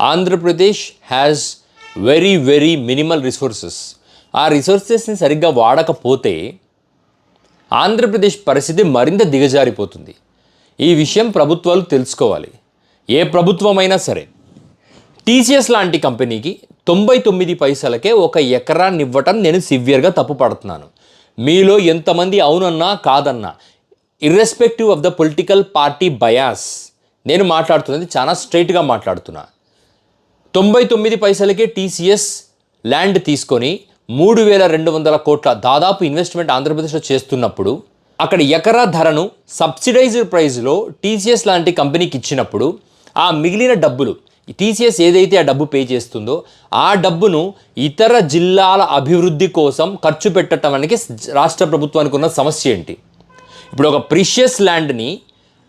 Andhra Pradesh has very very minimal resources ఆ రిసోర్సెస్ని సరిగ్గా వాడకపోతే ఆంధ్రప్రదేశ్ పరిస్థితి మరింత దిగజారిపోతుంది. ఈ విషయం ప్రభుత్వాలు తెలుసుకోవాలి. ఏ ప్రభుత్వమైనా సరే. టీసీఎస్ లాంటి కంపెనీకి తొంభై తొమ్మిది పైసలకే ఒక ఎకరాన్ని ఇవ్వటం నేను సివియర్గా తప్పు పడుతున్నాను. మీలో ఎంతమంది అవునన్నా కాదన్నా irrespective of the political party bias నేను మాట్లాడుతున్నది చాలా స్ట్రైట్గా మాట్లాడుతున్నా. తొంభై తొమ్మిది పైసలకే టీసీఎస్ ల్యాండ్ తీసుకొని మూడు వేల రెండు వందల కోట్ల దాదాపు ఇన్వెస్ట్మెంట్ ఆంధ్రప్రదేశ్లో చేస్తున్నప్పుడు అక్కడ ఎకరా ధరను సబ్సిడైజ్డ్ ప్రైస్లో టీసీఎస్ లాంటి కంపెనీకి ఇచ్చినప్పుడు ఆ మిగిలిన డబ్బులు టీసీఎస్ ఏదైతే ఆ డబ్బు పే చేస్తుందో ఆ డబ్బును ఇతర జిల్లాల అభివృద్ధి కోసం ఖర్చు పెట్టడం అనేది రాష్ట్ర ప్రభుత్వానికి ఉన్న సమస్య ఏంటి? ఇప్పుడు ఒక ప్రిషియస్ ల్యాండ్ని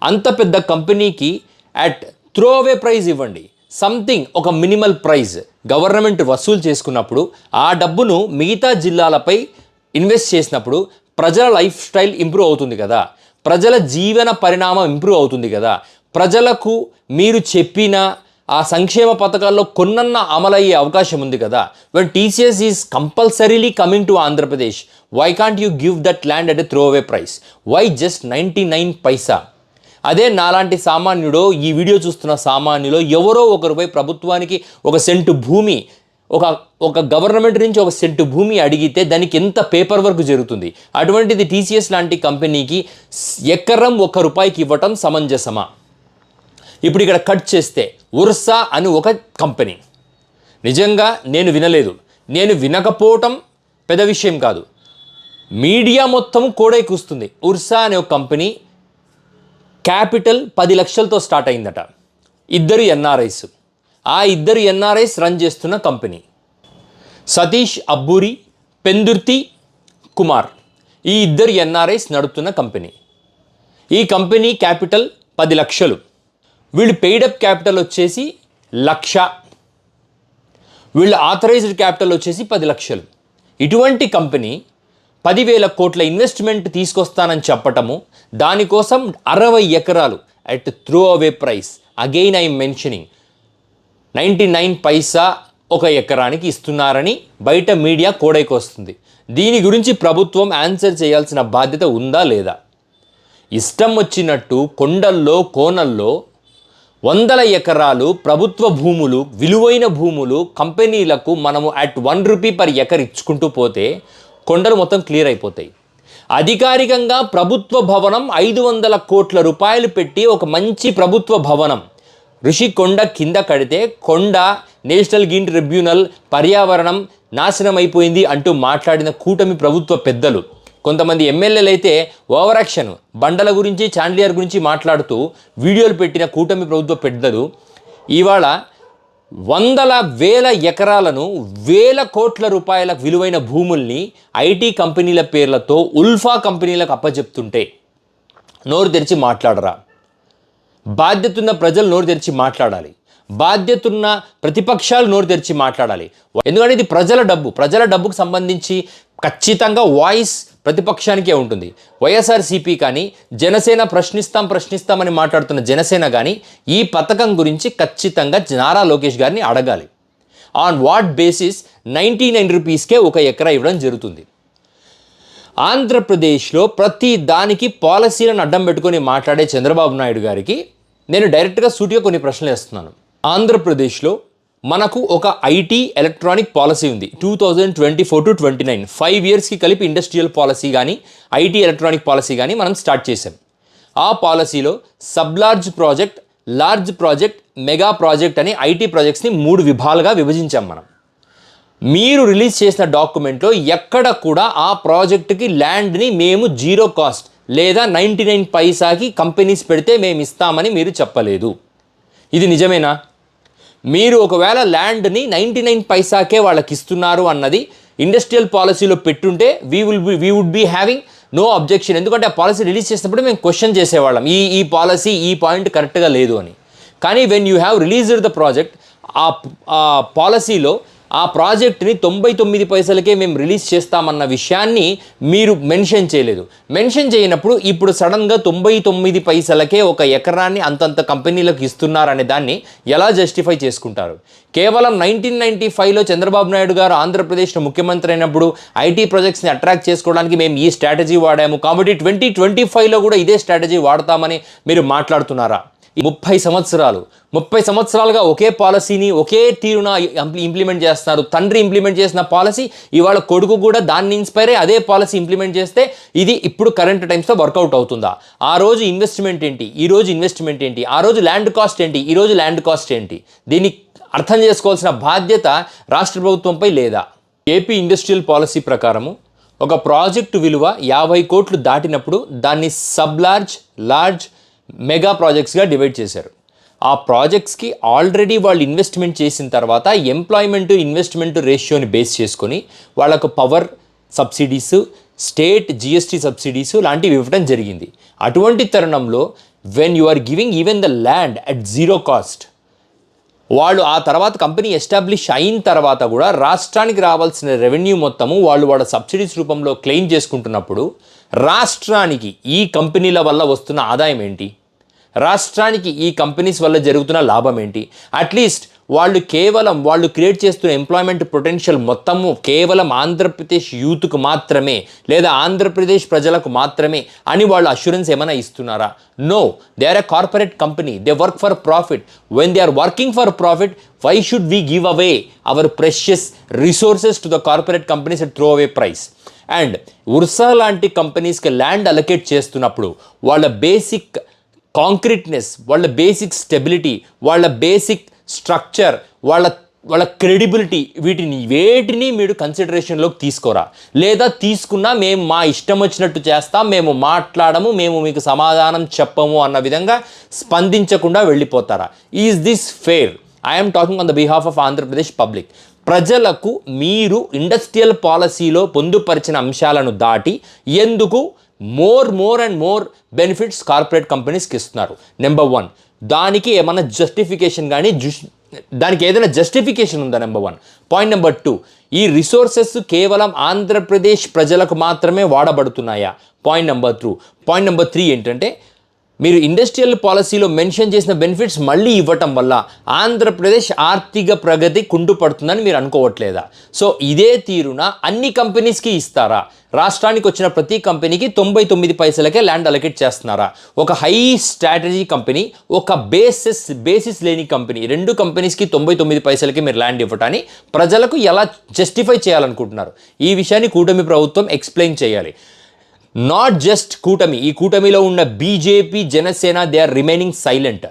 అంత పెద్ద కంపెనీకి అట్ త్రో అవే ప్రైజ్ ఇవ్వండి. సంథింగ్ ఒక మినిమల్ ప్రైజ్ గవర్నమెంట్ వసూలు చేసుకున్నప్పుడు ఆ డబ్బును మిగతా జిల్లాలపై ఇన్వెస్ట్ చేసినప్పుడు ప్రజల లైఫ్ స్టైల్ ఇంప్రూవ్ అవుతుంది కదా. ప్రజల జీవన పరిణామం ఇంప్రూవ్ అవుతుంది కదా. ప్రజలకు మీరు చెప్పిన ఆ సంక్షేమ పథకాల్లో కొన్నన్న అమలయ్యే అవకాశం ఉంది కదా. When TCS is compulsorily coming to Andhra Pradesh why can't you give that land at a throw away price why just ninety nine paisa అదే నాలాంటి సామాన్యుడో ఈ వీడియో చూస్తున్న సామాన్యులో ఎవరో ఒకరిపై ప్రభుత్వానికి ఒక సెంటు భూమి ఒక ఒక గవర్నమెంట్ నుంచి ఒక సెంటు భూమి అడిగితే దానికి ఎంత పేపర్ వర్క్ జరుగుతుంది? అటువంటిది టీసీఎస్ లాంటి కంపెనీకి ఎకరం ఒక రూపాయికి ఇవ్వటం సమంజసమా? ఇప్పుడు ఇక్కడ కట్ చేస్తే ఉర్సా అని ఒక కంపెనీ. నిజంగా నేను వినలేదు. నేను వినకపోవటం పెద్ద విషయం కాదు. మీడియా మొత్తం కూడా కూస్తుంది. ఉర్సా అనే ఒక కంపెనీ క్యాపిటల్ పది లక్షలతో స్టార్ట్ అయిందట. ఇద్దరు ఎన్ఆర్ఐస్. ఆ ఇద్దరు ఎన్ఆర్ఐస్ రన్ చేస్తున్న కంపెనీ. సతీష్ అబ్బూరి పెందుర్తి కుమార్ ఈ ఇద్దరు ఎన్ఆర్ఐస్ నడుపుతున్న కంపెనీ. ఈ కంపెనీ క్యాపిటల్ పది లక్షలు. వీళ్ళు పెయిడప్ క్యాపిటల్ వచ్చేసి లక్ష. వీళ్ళ ఆథరైజ్డ్ క్యాపిటల్ వచ్చేసి పది లక్షలు. ఇటువంటి కంపెనీ పదివేల కోట్ల ఇన్వెస్ట్మెంట్ తీసుకొస్తానని చెప్పటము దానికోసం అరవై ఎకరాలు at throw away price again I mentioning ninety nine paisa ఒక ఎకరానికి ఇస్తున్నారని బయట మీడియా కోడైకొస్తుంది దీని గురించి ప్రభుత్వం ఆన్సర్ చేయాల్సిన బాధ్యత ఉందా లేదా? ఇష్టం వచ్చినట్టు కొండల్లో కోనల్లో వందల ఎకరాలు ప్రభుత్వ భూములు విలువైన భూములు కంపెనీలకు మనము at one rupee per acre ఇచ్చుకుంటూ పోతే కొండలు మొత్తం క్లియర్ అయిపోతాయి. అధికారికంగా ప్రభుత్వ భవనం ఐదు వందల కోట్ల రూపాయలు పెట్టి ఒక మంచి ప్రభుత్వ భవనం. ఋషికొండ కింద కడితే కొండ నేషనల్ గ్రీన్ ట్రిబ్యునల్ పర్యావరణం నాశనం అయిపోయింది అంటూ మాట్లాడిన కూటమి ప్రభుత్వ పెద్దలు. కొంతమంది ఎమ్మెల్యేలు అయితే ఓవరాక్షన్ బండల గురించి చాండ్లియర్ గురించి మాట్లాడుతూ వీడియోలు పెట్టిన కూటమి ప్రభుత్వ పెద్దలు. ఇవాళ వందల వేల ఎకరాలను వేల కోట్ల రూపాయల విలువైన భూముల్ని ఐటీ కంపెనీల పేర్లతో ఉల్ఫా కంపెనీలకు అప్పచెప్తుంటే నోరు తెరిచి మాట్లాడరా. బాధ్యతున్న ప్రజలు నోరు తెరిచి మాట్లాడాలి. బాధ్యతున్న ప్రతిపక్షాలు నోరు తెరిచి మాట్లాడాలి. ఎందుకంటే ఇది ప్రజల డబ్బు. ప్రజల డబ్బుకు సంబంధించి ఖచ్చితంగా వాయిస్ ప్రతిపక్షానికే ఉంటుంది. వైఎస్ఆర్సీపీ కానీ జనసేన ప్రశ్నిస్తాం ప్రశ్నిస్తామని మాట్లాడుతున్న జనసేన కానీ ఈ పథకం గురించి ఖచ్చితంగా నారా లోకేష్ గారిని అడగాలి. On what basis ninety nine రూపీస్కే ఒక ఎకరా ఇవ్వడం జరుగుతుంది. ఆంధ్రప్రదేశ్లో ప్రతి దానికి పాలసీలను అడ్డం పెట్టుకొని మాట్లాడే చంద్రబాబు నాయుడు గారికి నేను డైరెక్ట్గా సూటిగా కొన్ని ప్రశ్నలు వేస్తున్నాను. ఆంధ్రప్రదేశ్లో మనకు ఒక ఐటీ ఎలక్ట్రానిక్ పాలసీ ఉంది. Two thousand twenty four to twenty nine five ఇయర్స్కి కలిపి ఇండస్ట్రియల్ పాలసీ కానీ ఐటీ ఎలక్ట్రానిక్ పాలసీ కానీ మనం స్టార్ట్ చేసాం ఆ పాలసీలో sub large project large project mega project అని ఐటీ ప్రాజెక్ట్స్ని మూడు విభాలుగా విభజించాం మనం. మీరు రిలీజ్ చేసిన డాక్యుమెంట్లో ఎక్కడ కూడా ఆ ప్రాజెక్టుకి ల్యాండ్ని మేము జీరో కాస్ట్ లేదా నైంటీ నైన్ పైసాకి కంపెనీస్ పెడితే మేము ఇస్తామని మీరు చెప్పలేదు. ఇది నిజమేనా? మీరు ఒకవేళ ల్యాండ్ని నైంటీ నైన్ పైసాకే వాళ్ళకి ఇస్తున్నారు అన్నది ఇండస్ట్రియల్ పాలసీలో పెట్టుంటే we will be we would be having no objection ఎందుకంటే ఆ పాలసీ రిలీజ్ చేసినప్పుడు మేము క్వశ్చన్ చేసేవాళ్ళం. ఈ ఈ పాలసీ ఈ పాయింట్ కరెక్ట్గా లేదు అని. కానీ when you have released the project ఆ ఆ పాలసీలో ఆ ప్రాజెక్ట్ని తొంభై తొమ్మిది పైసలకే మేము రిలీజ్ చేస్తామన్న విషయాన్ని మీరు మెన్షన్ చేయలేదు. మెన్షన్ చేయనప్పుడు ఇప్పుడు సడన్గా తొంభై తొమ్మిది పైసలకే ఒక ఎకరాన్ని అంతంత కంపెనీలకు ఇస్తున్నారనే దాన్ని ఎలా జస్టిఫై చేసుకుంటారు? కేవలం నైన్టీన్ నైన్టీ ఫైవ్లో చంద్రబాబు నాయుడు గారు ఆంధ్రప్రదేశ్ ముఖ్యమంత్రి అయినప్పుడు ఐటీ ప్రాజెక్ట్స్ని అట్రాక్ట్ చేసుకోవడానికి మేము ఈ స్ట్రాటజీ వాడాము. కాబట్టి ట్వంటీ ట్వంటీ ఫైవ్లో కూడా ఇదే స్ట్రాటజీ వాడతామని మీరు మాట్లాడుతున్నారా? ముప్పై సంవత్సరాలు. ముప్పై సంవత్సరాలుగా ఒకే పాలసీని ఒకే తీరున ఇంప్లిమెంట్ చేస్తున్నారు. తండ్రి ఇంప్లిమెంట్ చేసిన పాలసీ ఇవాళ కొడుకు కూడా దాన్ని ఇన్స్పైర్ అయ్యి అదే పాలసీ ఇంప్లిమెంట్ చేస్తే ఇది ఇప్పుడు కరెంట్ టైమ్స్లో వర్కౌట్ అవుతుందా? ఆ రోజు ఇన్వెస్ట్మెంట్ ఏంటి? ఈ రోజు ఇన్వెస్ట్మెంట్ ఏంటి? ఆ రోజు ల్యాండ్ కాస్ట్ ఏంటి? ఈ రోజు ల్యాండ్ కాస్ట్ ఏంటి? దీన్ని అర్థం చేసుకోవాల్సిన బాధ్యత రాష్ట్ర ప్రభుత్వంపై లేదా? ఏపీ ఇండస్ట్రియల్ పాలసీ ప్రకారము ఒక ప్రాజెక్టు విలువ యాభై కోట్లు దాటినప్పుడు దాన్ని సబ్ లార్జ్ లార్జ్ మెగా ప్రాజెక్ట్స్గా డివైడ్ చేశారు. ఆ ప్రాజెక్ట్స్కి ఆల్రెడీ వాళ్ళు ఇన్వెస్ట్మెంట్ చేసిన తర్వాత ఎంప్లాయ్మెంట్ ఇన్వెస్ట్మెంట్ రేషియోని బేస్ చేసుకొని వాళ్ళకు power subsidies state GST subsidies లాంటివి ఇవ్వడం జరిగింది. అటువంటి తరుణంలో when you are giving even the land at zero cost వాళ్ళు ఆ తర్వాత కంపెనీ ఎస్టాబ్లిష్ అయిన తర్వాత కూడా రాష్ట్రానికి రావాల్సిన రెవెన్యూ మొత్తము వాళ్ళు వాళ్ళ సబ్సిడీస్ రూపంలో క్లెయిమ్ చేసుకుంటున్నప్పుడు రాష్ట్రానికి ఈ కంపెనీల వల్ల వస్తున్న ఆదాయం ఏంటి? రాష్ట్రానికి ఈ కంపెనీస్ వల్ల జరుగుతున్న లాభం ఏంటి? అట్లీస్ట్ వాళ్ళు కేవలం వాళ్ళు క్రియేట్ చేస్తున్న ఎంప్లాయ్మెంట్ పొటెన్షియల్ మొత్తము కేవలం ఆంధ్రప్రదేశ్ యూత్కు మాత్రమే లేదా ఆంధ్రప్రదేశ్ ప్రజలకు మాత్రమే అని వాళ్ళు అష్యూరెన్స్ ఏమైనా ఇస్తున్నారా? No they are a corporate company they work for profit when they are working for profit why should we give away our precious resources to the corporate companies at throw away price and Ursa లాంటి కంపెనీస్కి land allocate చేస్తున్నప్పుడు వాళ్ళ basic concreteness వాళ్ళ basic stability వాళ్ళ basic structure వాళ్ళ వాళ్ళ credibility వీటిని వేటిని మీరు కన్సిడరేషన్లోకి తీసుకోరా? లేదా తీసుకున్నా మేము మా ఇష్టం వచ్చినట్టు చేస్తాం మేము మాట్లాడము మేము మీకు సమాధానం చెప్పము అన్న విధంగా స్పందించకుండా వెళ్ళిపోతారా? Is this fair I'm talking on the behalf of Andhra Pradesh public ప్రజలకు మీరు ఇండస్ట్రియల్ పాలసీలో పొందుపరిచిన అంశాలను దాటి ఎందుకు more more and more benefits corporate కంపెనీస్కి ఇస్తున్నారు. నెంబర్ వన్ దానికి ఏమైనా జస్టిఫికేషన్ కానీ దానికి ఏదైనా జస్టిఫికేషన్ ఉందా? Number one point number two ఈ రిసోర్సెస్ కేవలం ఆంధ్రప్రదేశ్ ప్రజలకు మాత్రమే వాడబడుతున్నాయా? Point number two point number three ఏంటంటే మీరు ఇండస్ట్రియల్ పాలసీలో మెన్షన్ చేసిన బెనిఫిట్స్ మళ్ళీ ఇవ్వటం వల్ల ఆంధ్రప్రదేశ్ ఆర్థిక ప్రగతి కుంటుపడుతుందని మీరు అనుకోవట్లేదా? సో ఇదే తీరున అన్ని కంపెనీస్కి ఇస్తారా? రాష్ట్రానికి వచ్చిన ప్రతి కంపెనీకి తొంభై తొమ్మిది పైసలకే ల్యాండ్ అలొకేట్ చేస్తున్నారా? ఒక హై స్ట్రాటజీ కంపెనీ ఒక బేసిస్ బేసిస్ లేని కంపెనీ రెండు కంపెనీస్కి తొంభై తొమ్మిది పైసలకి మీరు ల్యాండ్ ఇవ్వటాన్ని ప్రజలకు ఎలా జస్టిఫై చేయాలనుకుంటున్నారు? ఈ విషయాన్ని కూటమి ప్రభుత్వం ఎక్స్ప్లెయిన్ చేయాలి. నాట్ జస్ట్ కూటమి. ఈ కూటమిలో ఉన్న BJP Janasena they are remaining silent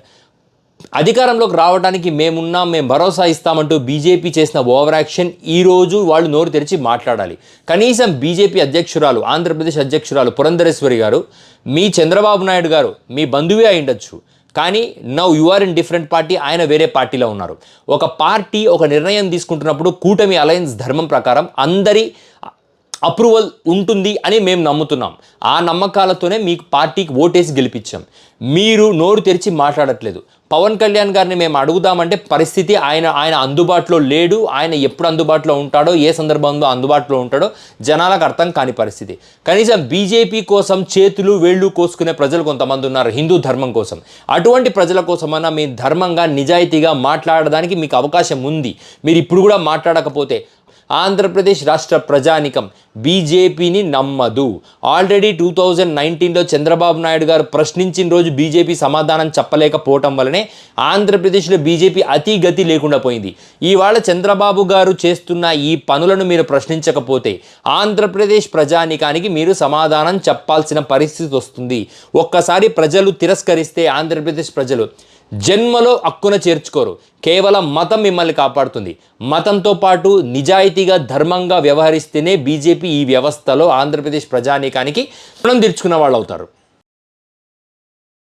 అధికారంలోకి రావడానికి మేమున్నాం మేము భరోసా ఇస్తామంటూ బీజేపీ చేసిన ఓవర్ యాక్షన్ ఈ రోజు వాళ్ళు నోరు తెరిచి మాట్లాడాలి. కనీసం బీజేపీ అధ్యక్షురాలు ఆంధ్రప్రదేశ్ అధ్యక్షురాలు పురంధరేశ్వరి గారు మీ చంద్రబాబు నాయుడు గారు మీ బంధువే అయి ఉండొచ్చు. కానీ now you are in different party ఆయన వేరే పార్టీలో ఉన్నారు. ఒక పార్టీ ఒక నిర్ణయం తీసుకుంటున్నప్పుడు కూటమి అలయన్స్ ధర్మం ప్రకారం అందరి అప్రూవల్ ఉంటుంది అని మేము నమ్ముతున్నాం. ఆ నమ్మకాలతోనే మీకు పార్టీకి ఓటేసి గెలిపించాం. మీరు నోరు తెరిచి మాట్లాడట్లేదు. పవన్ కళ్యాణ్ గారిని మేము అడుగుదామంటే పరిస్థితి ఆయన ఆయన అందుబాటులో లేడు. ఆయన ఎప్పుడు అందుబాటులో ఉంటాడో ఏ సందర్భంలో అందుబాటులో ఉంటాడో జనాలకు అర్థం కాని పరిస్థితి. కనీసం బీజేపీ కోసం చేతులు వేళ్ళు కోసుకునే ప్రజలు కొంతమంది ఉన్నారు హిందూ ధర్మం కోసం. అటువంటి ప్రజల కోసమన్నా మీ ధర్మంగా నిజాయితీగా మాట్లాడడానికి మీకు అవకాశం ఉంది. మీరు ఇప్పుడు కూడా మాట్లాడకపోతే ఆంధ్రప్రదేశ్ రాష్ట్ర ప్రజానికం బీజేపీని నమ్మదు. ఆల్రెడీ టూ థౌజండ్ నైన్టీన్లో చంద్రబాబు నాయుడు గారు ప్రశ్నించిన రోజు బీజేపీ సమాధానం చెప్పలేకపోవటం వలనే ఆంధ్రప్రదేశ్లో బీజేపీ అతి గతి లేకుండా పోయింది. ఇవాళ చంద్రబాబు గారు చేస్తున్న ఈ పనులను మీరు ప్రశ్నించకపోతే ఆంధ్రప్రదేశ్ ప్రజానికానికి మీరు సమాధానం చెప్పాల్సిన పరిస్థితి వస్తుంది. ఒక్కసారి ప్రజలు తిరస్కరిస్తే ఆంధ్రప్రదేశ్ ప్రజలు జన్మలో హక్కున చేర్చుకోరు. కేవలం మతం మిమ్మల్ని కాపాడుతుంది. మతంతో పాటు నిజాయితీగా ధర్మంగా వ్యవహరిస్తేనే బీజేపీ ఈ వ్యవస్థలో ఆంధ్రప్రదేశ్ ప్రజానీకానికి రుణం తీర్చుకున్న వాళ్ళు అవుతారు